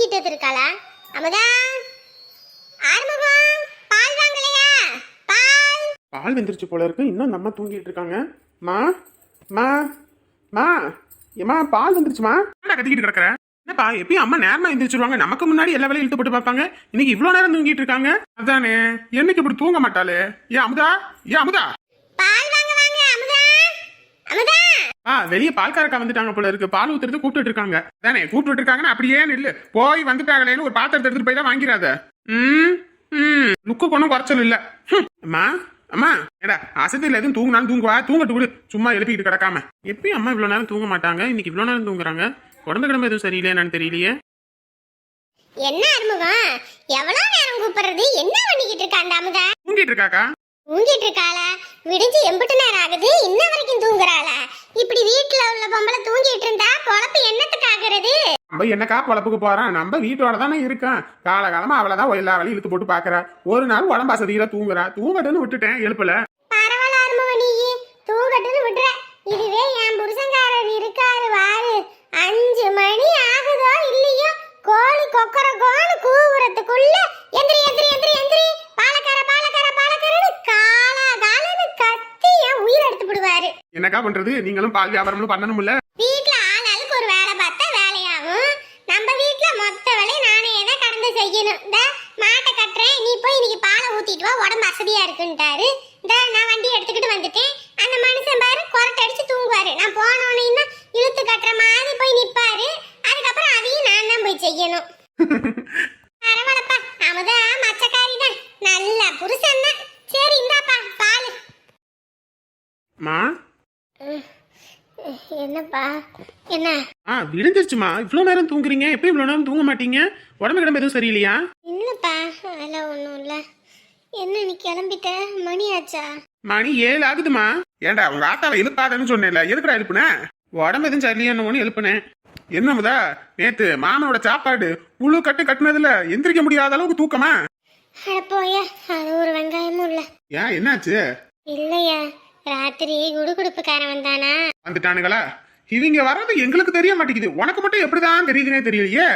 தூங்கிட்டு இருக்காளா அமுதா? ஆறுமுகம் பால் வாங்கலையா? பால். பால் வெந்துருச்சு போல இருக்கு. இன்னும் நம்ம தூங்கிட்டு இருக்காங்க. மா மா மா. ஏமா பால் வந்துருச்சுமா? என்ன கத்திக்கிட்டு கிடக்குற? என்னப்பா எப்பயும் அம்மா நேரமா எந்திரிச்சிருவாங்க. நமக்கு முன்னாடி எல்லா வேலையும் இழுத்து போட்டு பார்ப்பாங்க. இன்னைக்கு இவ்வளவு நேரம் தூங்கிட்டு இருக்காங்க. அதானே என்னைக்கு இப்படி தூங்க மாட்டாளே? ஏன் அமுதா? ஏன் அமுதா? பால் வாங்க வாங்க அமுதா அமுதா ஆ வெளியே பால்காரக்கா வந்துட்டாங்க போல இருக்கு. பால் ஊத்துறது கூப்பிட்டு இருக்காங்க தானே கூப்பிட்டு இருக்காங்கன்னா அப்படியே நில்லு. போய் வந்துட்டாங்களேன்னு ஒரு பாத்திரத்தை எடுத்துட்டு போய் தான் வாங்கிறாத ம் ம். லுக்கு கொண்டும் குறைச்சல் இல்ல. அம்மா அம்மா. ஏடா அசதியில் எதுவும் தூங்கினாலும் தூங்குவா? தூங்கட்டு விடு. சும்மா எழுப்பிக்கிட்டு கிடக்காம. எப்பயும் அம்மா இவ்வளவு நேரம் தூங்க மாட்டாங்க. இன்னைக்கு இவ்வளவு நேரம் தூங்குறாங்க. உடம்பு கிடம்பு எதுவும் சரியில்லை என்னன்னு தெரியலையே. என்ன அருமுகம் எவ்வளவு நேரம் கூப்பிடுறது? என்ன பண்ணிக்கிட்டு இருக்கா அந்த அமுதா? தூங்கிட்டு இருக்காக்கா? தூங்கிட்டு இருக்காளா? விடிஞ்சு எம்பிட்டு நேரம் ஆகுது இன்ன வரைக்கும் தூங்குறாளா. இப்படி வீட்டுல உள்ள பொம்பளை தூங்கிட்டு இருந்தா பொழப்பு என்னத்துக்கு ஆகுறது? நம்ம என்னக்கா பொழப்புக்கு போறான் நம்ம வீட்டோட தானே இருக்கான் காலகாலமா அவளை தான் எல்லா வேலையும் இழுத்து போட்டு பாக்குறா. ஒரு நாள் உடம்பு அசதியில தூங்குறா. தூங்கட்டுன்னு விட்டுட்டேன் எழுப்பல. பரவாயில்ல அருமுகம் நீ. தூங்கட்டுன்னு விடுற இதுவே என் புருஷங்காரர் இருக்காரு வாரு. அஞ்சு மணி ஆகுதோ இல்லையோ கோழி கொக்கர கோழி கூவுறதுக்குள்ள எந்திரி எந்திரி எந்திரி எந்திரி. என்னக்கா பண்றது? நீங்களும் பால் வியாபாரம்லாம் பண்ணணும்ல? வீட்ல ஆளாளுக்கு ஒரு வேலை பார்த்தா வேலையாகும். நம்ம வீட்ல மொத்த வேலையும் நானே தான் கடந்து செய்யணும். இந்த மாட்டை கட்டுறேன். நீ போய் இன்னைக்கு பாலை ஊத்திட்டு வா உடம்பு அசதியா இருக்குன்ட்டாரு. இந்த நான் வண்டி எடுத்துக்கிட்டு வந்துட்டேன். அந்த மனுஷன் பாரு கொரட்டை அடிச்சு தூங்குவாரு. நான் போனோன்னு இழுத்து கட்டுற மாதிரி போய் நிப்பாரு. அதுக்கப்புறம் அதையும் நான் தான் போய் செய்யணும். பரவாயில்லப்பா. அமுதா மச்சக்காரி தான். நல்ல புருஷன் தான். சரி இந்தாப்பா பால். மா என்னப்பா? என்ன? ஆ விடிஞ்சிருச்சுமா. இவ்வளோ நேரம் தூங்குறீங்க. எப்போ இவ்வளோ நேரம் தூங்க மாட்டீங்க? உடம்பு கிடம்பு எதுவும் சரியில்லையா? இல்லப்பா அதெல்லாம் ஒன்றும் இல்லை. என்ன நீ கிளம்பிட்ட? மணி ஆச்சா? மணி ஏழு ஆகுதுமா. ஏண்டா உங்க ஆத்தாவை எழுப்பாதன்னு சொன்னேன்ல. எதுக்குடா எழுப்புன? உடம்பு எதுவும் சரியில்லைன்னு எழுப்புனேன் என்னமுதா நேத்து மாமனோட சாப்பாடு முழு கட்டு கட்டுனதுல எந்திரிக்க முடியாத அளவுக்கு தூக்கமா? அட போய அது ஒரு வெங்காயமும் இல்லை. ஏன் என்னாச்சு? இல்லையா. ராத்திரி குடுகுடுப்புக்காரன் வந்தானா? வந்துட்டானுங்களா? இவங்க வர்றது எங்களுக்கு தெரிய மாட்டேங்குது. உனக்கு மட்டும் எப்படிதான் தெரியுதுன்னே தெரியலையே?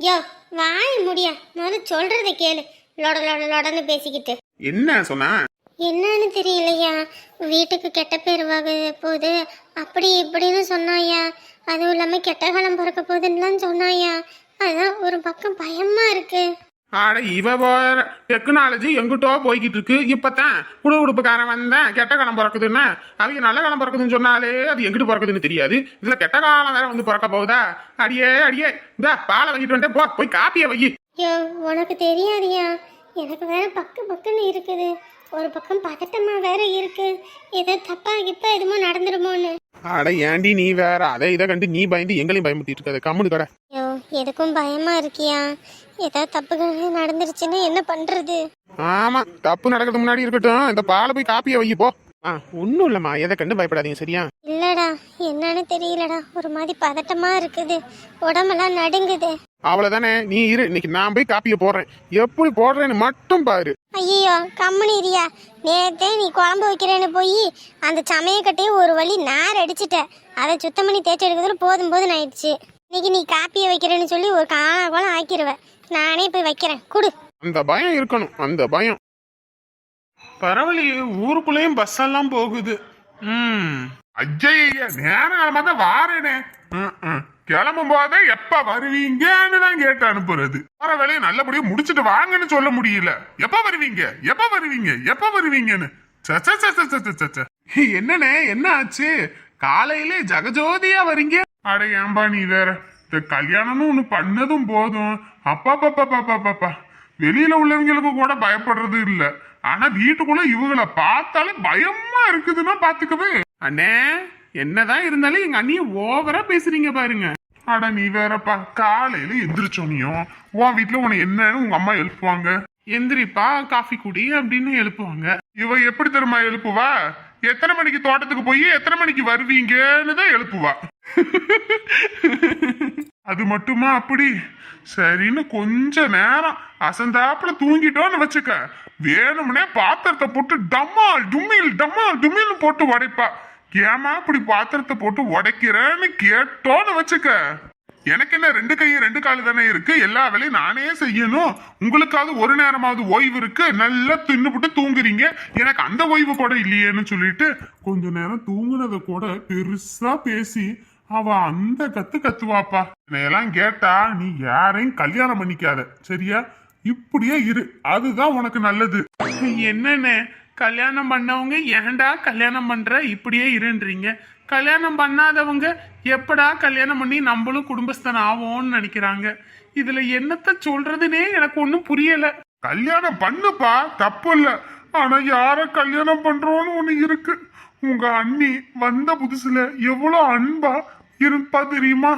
யோ வாய் முடியா. முதல்ல சொல்றத கேளு. லொட லொட லொடன்னு பேசிக்கிட்டு. என்ன சொன்னா? என்னன்னு தெரியலையா? வீட்டுக்கு கெட்ட பேர் வக போகுது அப்படி இப்படின்னு சொன்னாயா? அதுவும் இல்லாமல் கெட்ட காலம் பிறக்க போகுதுன்னுலாம் சொன்னாயா? அதான் ஒரு பக்கம் பயமா இருக்கு. ஆட இவ வேற டெக்னாலஜி எங்கிட்டோ போய்கிட்டு இருக்கு இப்பதான் குடு உடுப்புக்காரன் வந்தேன். கெட்ட காலம் பிறக்குதுன்னா. அவங்க நல்ல காலம் பிறக்குதுன்னு சொன்னாலே அது எங்கிட்டு பிறக்குதுன்னு தெரியாது. இதுல கெட்ட காலம் வேற வந்து பிறக்க போகுதா? அடியே அடியே. இந்தா பாலை வாங்கிட்டு வந்துட்டே போ. போய் காப்பியை வை. யோ உனக்கு தெரியாதியா? எனக்கு வேற பக்கு பக்குன்னு இருக்குது. ஒரு பக்கம் பதட்டமா வேற இருக்கு. ஏதோ தப்பா கிப்பா எதுமோ நடந்துடுமோன்னு அட ஏண்டி நீ வேற? அதை இதை கண்டு நீ பயந்து எங்களையும் பயமுட்டிட்டு இருக்காது. கம்முனு கடை. எதுக்கும் பயமா இருக்கியா? ஏதோ தப்புகள் நடந்துருச்சுன்னா என்ன பண்றது? ஆமா தப்பு நடக்கிறது முன்னாடி இருக்கட்டும். இந்த பாலை போய் காப்பியை வை போ. ஆ ஒன்றும் இல்லைம்மா. எதை கண்டு பயப்படாதீங்க சரியா? இல்லடா என்னன்னு தெரியலடா. ஒரு மாதிரி பதட்டமா இருக்குது. உடம்பெல்லாம் நடுங்குது. அவ்வளவுதானே. நீ இரு. இன்னைக்கு நான் போய் காப்பியை போடுறேன். எப்படி போடுறேன்னு மட்டும் பாரு. ஐயோ கம்முனிரியா நேத்தே நீ குழம்பு வைக்கிறேன்னு போய் அந்த சமயக்கட்டையே ஒரு வழி நார் அடிச்சிட்ட. அதை சுத்தம் பண்ணி தேய்ச்சி எடுக்கிறதுல போதும் போதும் ஆயிடுச்சு. இன்னைக்கு நீ காப்பியை வைக்கிறேன்னு சொல்லி ஒரு காணா கோலம் ஆக்கிடுவ நானே போய் வைக்கிறேன். குடு. அந்த பயம் இருக்கணும். அந்த பயம். பரவாயில்லையே ஊருக்குள்ளேயும் பஸ் எல்லாம் போகுது. ம். ஐயா நேரம் தான் வாரேனே. கிளம்பும் போதே எப்ப வருவீங்கன்னு தான் கேட்டு அனுப்புறது. வர வேலையை நல்லபடியா முடிச்சிட்டு வாங்கன்னு சொல்ல முடியல. எப்ப வருவீங்க? எப்ப வருவீங்க? எப்ப வருவீங்கன்னு. ச, ச, ச, ச, ச, ச, ச, ச. என்னண்ணே என்ன ஆச்சு? காலையிலே ஜகஜோதியா வரீங்க? அட ஏன்பா நீ வேற. இந்த கல்யாணம்னு ஒண்ணு பண்ணதும் போதும். அப்பா பாப்பா பாப்பா பாப்பா வெளியில உள்ளவங்களுக்கு கூட பயப்படுறது இல்ல. ஆனா வீட்டுக்குள்ள இவங்கள பார்த்தாலே பயமா இருக்குதுன்னா பாத்துக்கவே. அண்ணே என்னதான் இருந்தாலும் எங்க அண்ணிய ஓவரா பேசுறீங்க பாருங்க. அட நீ வேறப்பா. காலையில எந்திரிச்சோனியும் உன் வீட்டுல உன்னை என்னன்னு உங்க அம்மா எழுப்புவாங்க. எந்திரிப்பா காஃபி குடி அப்படின்னு எழுப்புவாங்க. இவ எப்படி தெரியுமா எழுப்புவா? எத்தனை மணிக்கு தோட்டத்துக்கு போய் எத்தனை மணிக்கு வருவீங்கன்னு தான் எழுப்புவா. அது மட்டுமா அப்படி? சரின்னு கொஞ்ச நேரம் அசந்தாப்புல தூங்கிட்டோன்னு வச்சுக்க. வேணும்னே பாத்திரத்தை போட்டு டம்மால் டும்மில் டம்மால் டும்மில்னு போட்டு உடைப்பா. ஏமா இப்படி பாத்திரத்தை போட்டு உடைக்கிறேன்னு கேட்டோன்னு வச்சுக்க. எனக்கு என்ன ரெண்டு கையும் ரெண்டு காலு தானே இருக்கு? எல்லா வேலையும் நானே செய்யணும். உங்களுக்காவது ஒரு நேரமாவது ஓய்வு இருக்கு. நல்லா தின்னுபுட்டு தூங்குறீங்க. எனக்கு அந்த ஓய்வு கூட இல்லையேன்னு சொல்லிட்டு கொஞ்ச நேரம் தூங்குனதை கூட பெருசா பேசி அவ அந்த கத்து கத்துவாப்பா. என்னையெல்லாம் கேட்டா நீ யாரையும் கல்யாணம் பண்ணிக்காத. சரியா? இப்படியே இரு. அதுதான் உனக்கு நல்லது. என்னண்ணே கல்யாணம் பண்ணவங்க ஏன்டா கல்யாணம் பண்ற? இப்படியே இருன்றீங்க. கல்யாணம் பண்ணாதவங்க எப்படா கல்யாணம் பண்ணி நம்மளும் குடும்பஸ்தன் ஆவோம்னு நினைக்கிறாங்க. இதுல என்னத்த சொல்றதுனே எனக்கு ஒன்றும் புரியல. கல்யாணம் பண்ணுப்பா தப்பு இல்ல ஆனா யார கல்யாணம் பண்றோம்னு ஒண்ணு இருக்கு. உங்க அண்ணி வந்த புதுசுல எவ்வளவு அன்பா இருப்பா தெரியுமா?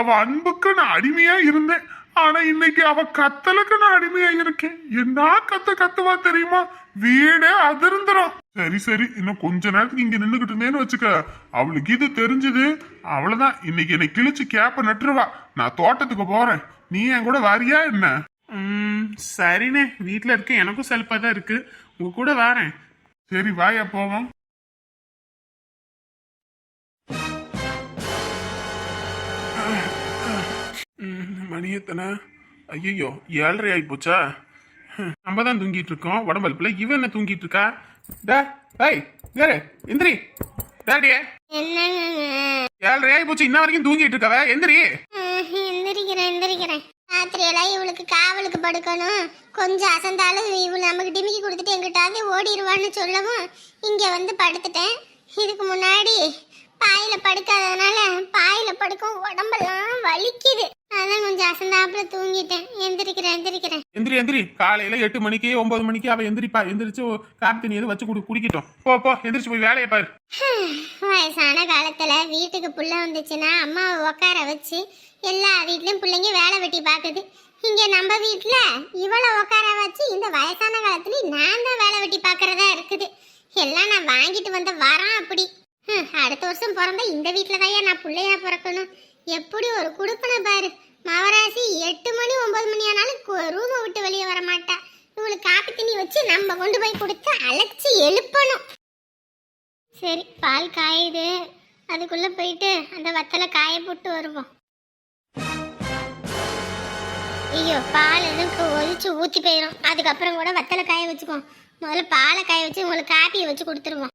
அவ அன்புக்கு நான் அடிமையா இருந்தேன். ஆனா இன்னைக்கு அவ கத்தலுக்கு நான் அடிமையா இருக்கேன். என்ன கத்த கத்துவா தெரியுமா? வீடே அதிர்ந்துரும். சரி சரி. இன்னும் கொஞ்ச நேரத்துக்கு இங்க நின்னுகிட்டு இருந்தேன்னு வச்சுக்க. அவளுக்கு இது தெரிஞ்சது. அவ்வளவுதான் இன்னைக்கு என்னை கிழிச்சு கேப்ப நட்டுருவா. நான் தோட்டத்துக்கு போறேன். நீ என் கூட வரியா என்ன? ம், சரிண்ணே. வீட்டில் இருக்க எனக்கும் செல்ஃபாக தான் இருக்கு. உங்க கூட வரேன். சரி வாயா போவோம். மணி எத்தனை ஐயோ ஏழரை ஆகி போச்சா நம்ம தான் தூங்கிட்டு இருக்கோம் உடம்பல்பில் இவன் என்ன தூங்கிட்டு இருக்கா டா ஏய் யாரு எந்திரி டேடியே. ஏழரை ஆகி போச்சு இன்ன வரைக்கும் தூங்கிட்டு இருக்கவ எந்திரி அஹ், எந்திரிக்கிறேன் எந்திரிக்கிறேன். ராத்திரியெல்லாம் இவளுக்கு காவலுக்கு படுக்கணும். கொஞ்சம் அசந்தாலும் இவள் நமக்கு டிமிக்கி கொடுத்துட்டு எங்கிட்டாவது ஓடிடுவான்னு சொல்லவும் இங்கே வந்து படுத்துட்டேன். இதுக்கு முன்னாடி பாயில படுக்காததுனால பாயில படுக்கும் உடம்பெல்லாம் வலிக்குது. அதான் கொஞ்சம் அசந்தாப்புல தூங்கிட்டேன். எந்திரிக்கிறேன் எந்திரிக்கிறேன். எந்திரி எந்திரி. காலையில எட்டு மணிக்கு ஒன்பது மணிக்கு அவ எந்திரிப்பா. எந்திரிச்சு காப்பி தண்ணி எதுவும் வச்சு குடி குடிக்கட்டும். போ போ. எந்திரிச்சு போய் வேலையை பாரு. வயசான காலத்துல வீட்டுக்கு புள்ள வந்துச்சுன்னா அம்மாவை உட்கார வச்சு எல்லா வீட்லயும் பிள்ளைங்க வேலை வெட்டி பார்க்குது இங்க நம்ம வீட்ல இவளை உட்கார வச்சு இந்த வயசான காலத்துல நான் தான் வேலை வெட்டி பார்க்கறதா இருக்குது. எல்லாம் நான் வாங்கிட்டு வந்த வரம் அப்படி. அடுத்த வருஷம் பிறந்தா இந்த வீட்டில் தான் நான் பிள்ளையா பிறக்கணும். எப்படி ஒரு குடுப்பனை பாரு. மவராசி எட்டு மணி ஒன்பது மணி ஆனாலும் ரூமை விட்டு வெளியே வர மாட்டா. இவளுக்கு காப்பி தண்ணி வச்சு நம்ம கொண்டு போய் கொடுத்து அழைச்சி எழுப்பணும். சரி பால் காயுது. அதுக்குள்ளே போயிட்டு அந்த வத்தலை காய போட்டு வருவோம். ஐயோ பால் எதுவும் ஒழிச்சு ஊற்றி போயிடும் அதுக்கப்புறம் கூட வத்தலை காய வச்சுக்குவோம். முதல்ல பாலை காய வச்சு உங்களுக்கு காப்பியை வச்சு கொடுத்துருவோம்.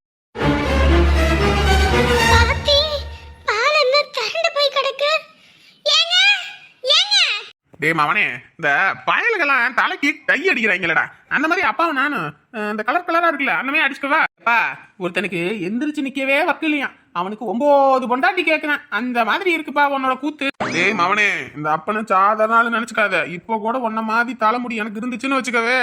டேய் மவனே இந்த பயல்கள்லாம் தலைக்கு டை அடிக்கிறாங்களடா. அந்த மாதிரி அப்பாவும் நானும் இந்த கலர் கலரா இருக்குல்ல அந்த மாதிரி அடிச்சுக்கவா? அப்பா ஒருத்தனுக்கு எந்திரிச்சு நிக்கவே வக்கலையா அவனுக்கு ஒன்பது பொண்டாட்டி கேட்கணும் அந்த மாதிரி இருக்குப்பா உன்னோட கூத்து. டேய் மவனே இந்த அப்பனை சாதாரணாலும் ஆளு நினைச்சுக்காத. இப்போ கூட உன்ன மாதிரி தலைமுடி எனக்கு இருந்துச்சுன்னு வச்சுக்கவே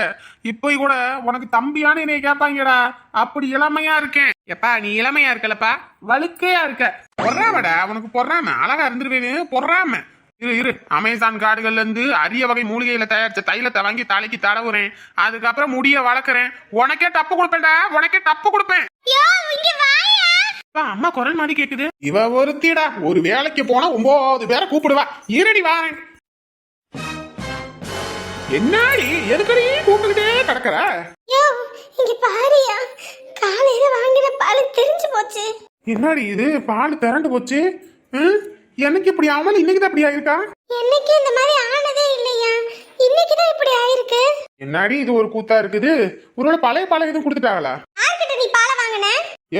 இப்போ கூட உனக்கு தம்பியான என்னைய கேட்பாங்கடா அப்படி இளமையா இருக்கேன். எப்பா நீ இளமையா இருக்கலப்பா? வழுக்கையா இருக்க. பொறாமடா உனக்கு பொறாம. அழகா இருந்துருவேன்னு பொறாம. இரு இரு. அமேசான் காடுகள்ல இருந்து அரிய வகை மூலிகையில தயாரிச்ச தைலத்தை வாங்கி தலைக்கு தடவுறேன். அதுக்கப்புறம் முடிய வளர்க்குறேன். உனக்கே டப்பு கொடுப்பேன்டா உனக்கே டப்பு கொடுப்பேன். அம்மா குரல் மாதிரி கேக்குது. இவ ஒருத்திடா ஒரு வேலைக்கு போனா ஒன்பது பேரை கூப்பிடுவா. இருடி வாரேன். என்னாடி எதுக்கடி கூப்பிட்டுக்கிட்டே கிடக்குற? என்னடி இது? பால் திரண்டு போச்சு? எனக்கு இப்படி ஆகல இன்னைக்கு தான் இப்படி ஆயிருக்கா? என்னைக்கு இந்த மாதிரி ஆனதே இல்லையா? இன்னைக்கு தான் இப்படி ஆயிருக்கு. என்னடி இது ஒரு கூத்தா இருக்குது? ஒருவேளை பழைய பாலை எதுவும் கொடுத்துட்டாங்களா? யார்கிட்ட நீ பாலை வாங்கின?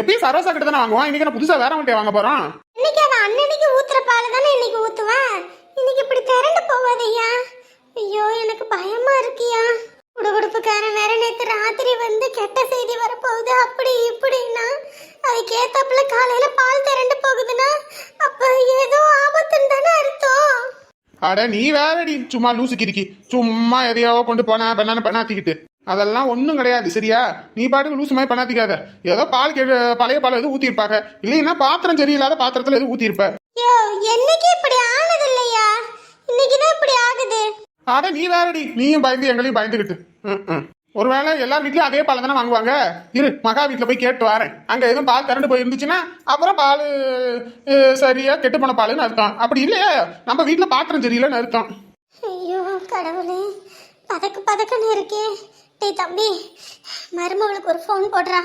எப்பயும் சரோசா கிட்ட தானே வாங்குவான். இன்னைக்கு நான் புதுசா வேற வண்டியை வாங்க போறோம் இன்னைக்கு அவன் அன்னன்னைக்கு ஊத்துற பால் தானே இன்னைக்கு ஊத்துவான் இன்னைக்கு இப்படி திரண்டு போவாதையா? ஐயோ எனக்கு பயமா இருக்கியா? குடுகுடுப்புக்காரன் வேற நேத்து ராத்திரி வந்து கெட்ட செய்தி வரப்போகுது. அப்படி இப்படின்னா அதுக்கு ஏத்தாப்புல காலையில பால் திரண்டு போகுதுன்னா அப்ப ஏதோ ஆபத்துன்னு தானே அர்த்தம். அட நீ வேறடி. சும்மா லூசு கிறுக்கி. சும்மா எதையோ கொண்டு போனா பண்ணான்னு பண்ணாத்திக்கிட்டு. அதெல்லாம் ஒன்றும் கிடையாது சரியா? நீ பாட்டுக்கு லூசு மாதிரி பண்ணாத்திக்காத. ஏதோ பால் கே பழைய பால் எதுவும் ஊற்றிருப்பாங்க இல்லைன்னா பாத்திரம் சரியில்லாத பாத்திரத்தில் எதுவும் ஊற்றிருப்ப யோ என்னைக்கு இப்படி ஆனது இல்லையா இன்னைக்கு தான் இப்படி ஆகுது. அட நீ வேறடி. நீயும் பயந்து எங்களையும் பயந்துக்கிட்டு ம், ம். ஒருவேளை எல்லார் வீட்லயும் அதே பால் தானே வாங்குவாங்க? இரு மகா வீட்டில் போய் கேட்டு வரேன். அங்கே எதுவும் பால் திரண்டு போயிருந்துச்சுன்னா அப்புறம் பால் சரியா கெட்டு போன பாலுன்னு அர்த்தம். அப்படி இல்லையா நம்ம வீட்டில் பாத்திரம் சரியில்லைன்னு அர்த்தம். ஐயோ கடவுளே பதக்கு பதக்குன்னு இருக்கே. டேய் தம்பி மருமகளுக்கு ஒரு ஃபோன் போடுறா.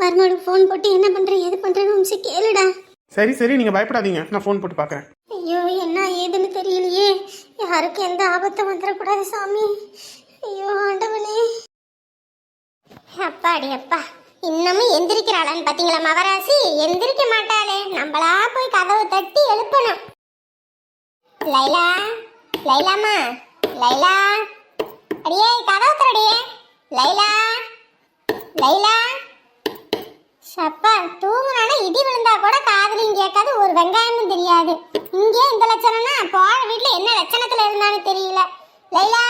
மருமகளுக்கு ஃபோன் போட்டு என்ன பண்ற ஏது பண்றேன்னு நிமிஷம் கேளுடா. சரி சரி நீங்க பயப்படாதீங்க. நான் ஃபோன் போட்டு பார்க்கறேன் ஐயோ என்ன ஏதுன்னு தெரியலையே. யாருக்கும் எந்த ஆபத்தும் வந்துடக்கூடாது சாமி. ஐயோ ஆண்டவனே. அப்பாடி அப்பா. இன்னமும் எந்திரிக்கிறாளான்னு பாத்தீங்களா மவராசி எந்திரிக்க மாட்டாளே. நம்மளா போய் கதவை தட்டி எழுப்பணும். லைலா லைலாமா லைலா. அடியே கதவு தரடியே லைலா லைலா. சப்பா தூங்குனானா இடி விழுந்தா கூட காதுலையும் கேட்காது ஒரு வெங்காயமும் தெரியாது. இங்கே இந்த லட்சணம்னா போற வீட்டில் என்ன லட்சணத்துல இருந்தான்னு தெரியல. லைலா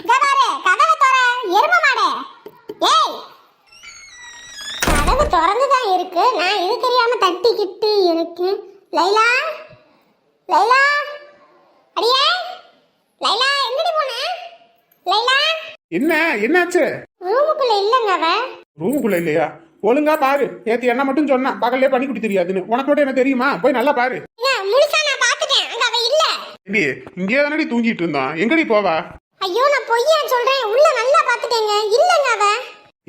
இங்க பாரு கதவை தோற எரும மாடே. ஏய் கதவு திறந்து தான் இருக்கு. நான் இது தெரியாம தட்டிக்கிட்டு இருக்கேன். லைலா? லைலா? அடியே? லைலா எங்கடி போன? லைலா? என்ன என்னாச்சு? ரூமுக்குள்ள இல்லைங்க அவ. ரூமுக்குள்ள இல்லையா? ஒழுங்கா பாரு. நேத்து என்ன மட்டும் சொன்னா. பகல்லே பண்ணி குடி தெரியாதுன்னு. உனக்கு மட்டும் என்ன தெரியுமா? போய் நல்லா பாரு. முழுசா நான் பாத்துட்டேன். அங்க அவ இல்ல. ஏண்டி இங்கே தானடி தூங்கிட்டு இருந்தோம் எங்கடி போவா? ஐயோ நான் பொய்யா சொல்றேன். உள்ள நல்லா பாத்துட்டேங்க. இல்லங்க அவ.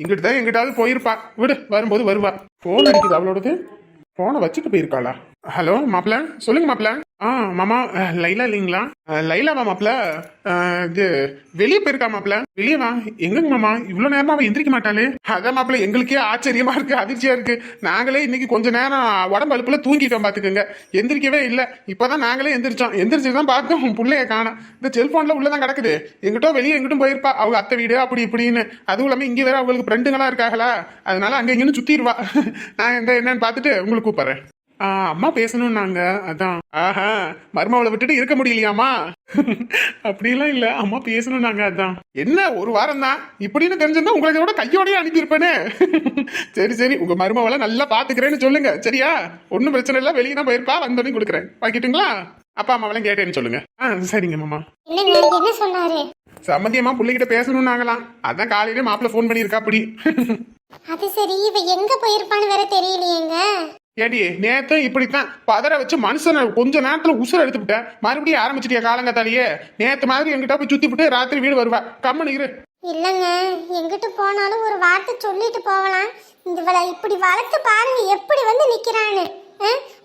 இங்கிட்டு தான் எங்கிட்டாவது போயிருப்பா. விடு வரும்போது வருவா. போன் அடிக்குது அவளோடது. போனை வச்சுட்டு போயிருக்காளா? ஹலோ மாப்பிள்ள சொல்லுங்க மாப்பிள்ள ஆ மாமா லைலா இல்லைங்களா? லைலாவா மாப்பிள்ள இது வெளியே போயிருக்கா மாப்பிள்ள வெளியே வா. எங்கங்க மாமா? இவ்வளவு நேரமா அவன் எந்திரிக்க மாட்டாளே. அதான் மாப்பிள்ள எங்களுக்கே ஆச்சரியமா இருக்கு அதிர்ச்சியா இருக்கு. நாங்களே இன்னைக்கு கொஞ்ச நேரம் உடம்பு அழுப்புல தூங்கிட்டோம் பாத்துக்கோங்க. எந்திரிக்கவே இல்லை. இப்பதான் நாங்களே எந்திரிச்சோம். எந்திரிச்சு தான் பார்த்தோம் உன் பிள்ளைய காணோம். இந்த செல்போன்ல உள்ளதான் கிடக்குது. எங்கிட்டோ வெளியே எங்கிட்டும் போயிருப்பா. அவங்க அத்தை வீடு அப்படி இப்படின்னு. அதுவும் இல்லாம இங்க வேற அவங்களுக்கு ஃப்ரெண்டுங்களா இருக்காங்களா? அதனால அங்க இங்கன்னு சுத்திடுவா. நான் எந்த என்னன்னு பார்த்துட்டு உங்களுக்கு கூப்பிடுறேன். ஆ, அம்மா பேசணும்னாங்க அதான். ஆஹா மருமவளை விட்டுட்டு இருக்க முடியலையாமா அப்படிலாம் இல்ல. அம்மா பேசணும்னாங்க அதான். என்ன ஒரு வாரம் தான் இப்படின்னு தெரிஞ்சிருந்தா உங்களுக்கு கூட கையோடய அனுப்பியிருப்பேனே. சரி சரி உங்க மருமவளை நல்லா பாத்துக்கிறேன்னு சொல்லுங்க. சரியா? ஒன்றும் பிரச்சனை இல்லை. வெளியே தான் போயிருப்பா. வந்தோடனே கொடுக்குறேன். பாக்கிட்டுங்களா அப்பா அம்மாவெல்லாம் கேட்டேன்னு சொல்லுங்க. ஆ சரிங்க மாமா. என்ன சொன்னாரு? சம்மந்தியம்மா பிள்ளைகிட்ட பேசணும்னாங்களாம் அதான் காலையிலே மாப்பிள்ள ஃபோன் பண்ணியிருக்கா அப்படி. அது சரி இவ எங்க போயிருப்பான்னு வேற தெரியலையேங்க. ஏடி நேத்தும் இப்படித்தான் பதற வச்சு மனுஷனை கொஞ்ச நேரத்துல உசுர எடுத்துவிட்ட மறுபடியும் ஆரம்பிச்சிட்டியா காலங்கத்தாலேயே? நேத்து மாதிரி எங்கிட்ட போய் சுத்தி விட்டு ராத்திரி வீடு வருவா. கம்மனு இரு. இல்லங்க எங்கிட்டு போனாலும் ஒரு வார்த்தை சொல்லிட்டு போகலாம். இவளை இப்படி வளர்த்து பாருங்க எப்படி வந்து நிக்கிறான்னு.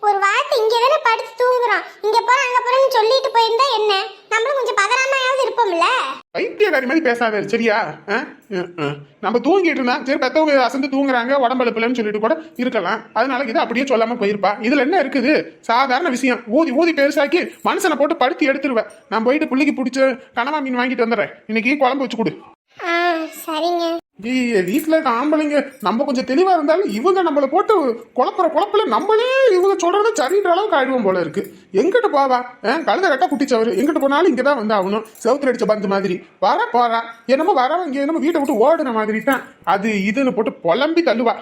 ஒரு வார்த்தை இங்க தானே படுத்து தூங்குறோம் இங்க போற அங்க போறேன்னு சொல்லிட்டு போயிருந்தா என்ன? நம்மளும் கொஞ்சம் பதறாமையாவது இருப்போம்ல? பைத்தியக்காரி மாதிரி பேசாத சரியா. நம்ம தூங்கிட்டு இருந்தா சரி பெத்தவங்க அசந்து தூங்குறாங்க உடம்பெழுப்புலன்னு சொல்லிட்டு கூட இருக்கலாம். அதனால இதை அப்படியே சொல்லாம போயிருப்பா. இதுல என்ன இருக்குது? சாதாரண விஷயம். ஊதி ஊதி பெருசாக்கி மனுஷனை போட்டு படுத்தி எடுத்துருவேன் நான் போயிட்டு புள்ளிக்கு பிடிச்ச கனவா மீன் வாங்கிட்டு வந்துடுறேன். இன்னைக்கு குழம்பு வச்சு கொடு. சரிங்க. வீட்டுல இருக்க ஆம்பளைங்க நம்ம கொஞ்சம் தெளிவா இருந்தாலும் இவங்க நம்மளை போட்டு குழப்புற குழப்பல நம்மளே இவங்க சொல்றது சரின்ற அளவுக்கு ஆயிடுவோம் போல இருக்கு. எங்கிட்டு போவா? கழுத கட்ட குட்டிச்சவரு. எங்கிட்டு போனாலும் இங்கதான் வந்து ஆகணும். செவத்துல அடிச்ச பந்து மாதிரி. வர போறா என்னமோ வரவங்க என்னமோ வீட்டை விட்டு ஓடுன மாதிரி தான் அது இதுன்னு போட்டு புலம்பி தள்ளுவா.